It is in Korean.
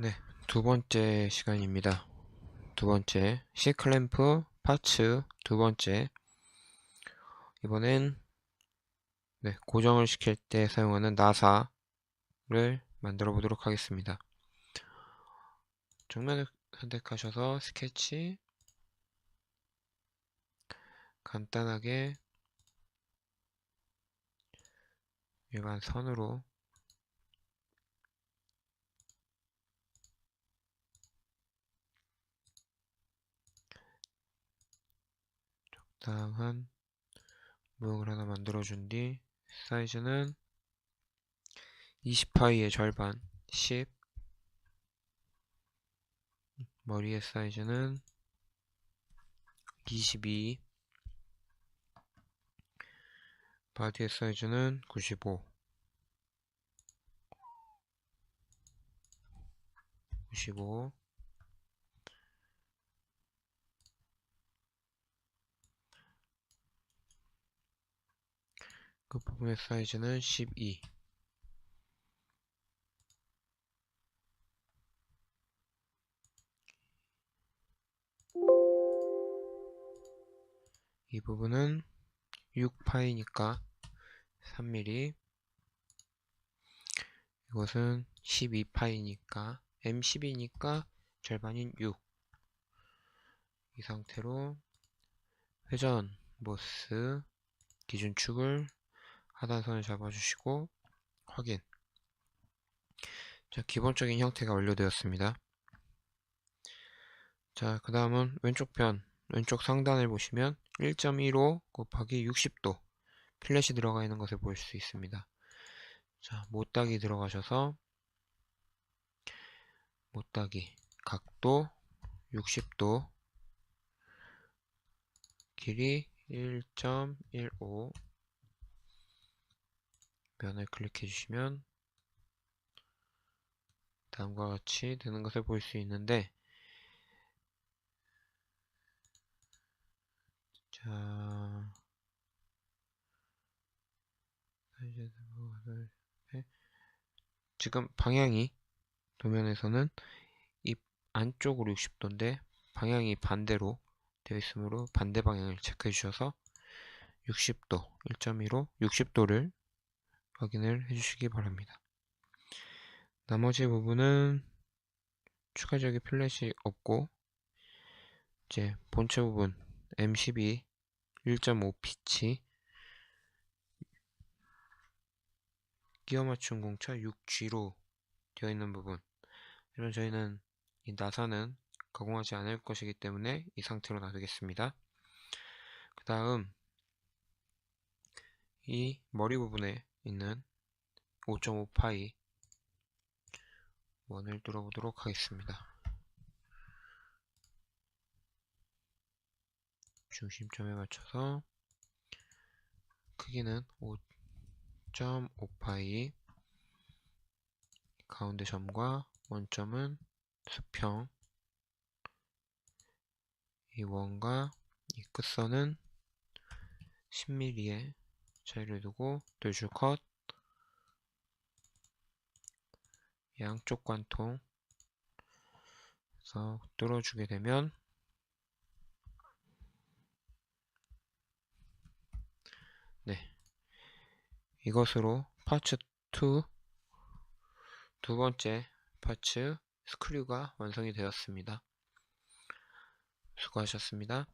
네, 두 번째 시간입니다. 두 번째 C클램프 파츠 두 번째 이번엔 네, 고정을 시킬 때 사용하는 나사를 만들어 보도록 하겠습니다. 정면을 선택하셔서 스케치 간단하게 일반 선으로 적당한 모형을 하나 만들어 준 뒤 사이즈는 20파이의 절반 10 머리의 사이즈는 22 바디의 사이즈는 95 95 끝부분의 사이즈는 12 이. 부분은 6파이니까 3mm 이것은 12파이니까 M12니까 절반인 6 이 상태로 회전 모스 기준축을 하단선을 잡아주시고 확인. 자 기본적인 형태가 완료되었습니다. 자그 다음은 왼쪽 편 왼쪽 상단을 보시면 1.15 곱하기 60도 필렛이 들어가 있는 것을 볼 수 있습니다. 자 못따기 들어가셔서 못따기 각도 60도 길이 1.15 면을 클릭해 주시면 다음과 같이 되는 것을 볼 수 있는데 자 지금 방향이 도면에서는 이 안쪽으로 60도인데 방향이 반대로 되어 있으므로 반대 방향을 체크해 주셔서 60도 1.15 60도를 확인을 해주시기 바랍니다. 나머지 부분은 추가적인 플랫이 없고 이제 본체 부분 M12 1.5 피치 끼워 맞춘 공차 6G로 되어 있는 부분 이런 저희는 이 나사는 가공하지 않을 것이기 때문에 이 상태로 놔두겠습니다. 그 다음 이 머리 부분에 있는 5.5파이 원을 뚫어보도록 하겠습니다. 중심점에 맞춰서 크기는 5.5파이 가운데 점과 원점은 수평 이 원과 이 끝선은 10mm의 차이를 두고 돌줄 컷 양쪽 관통 그래서 뚫어주게 되면 네 이것으로 파츠 2 두 번째 파츠 스크류가 완성이 되었습니다. 수고하셨습니다.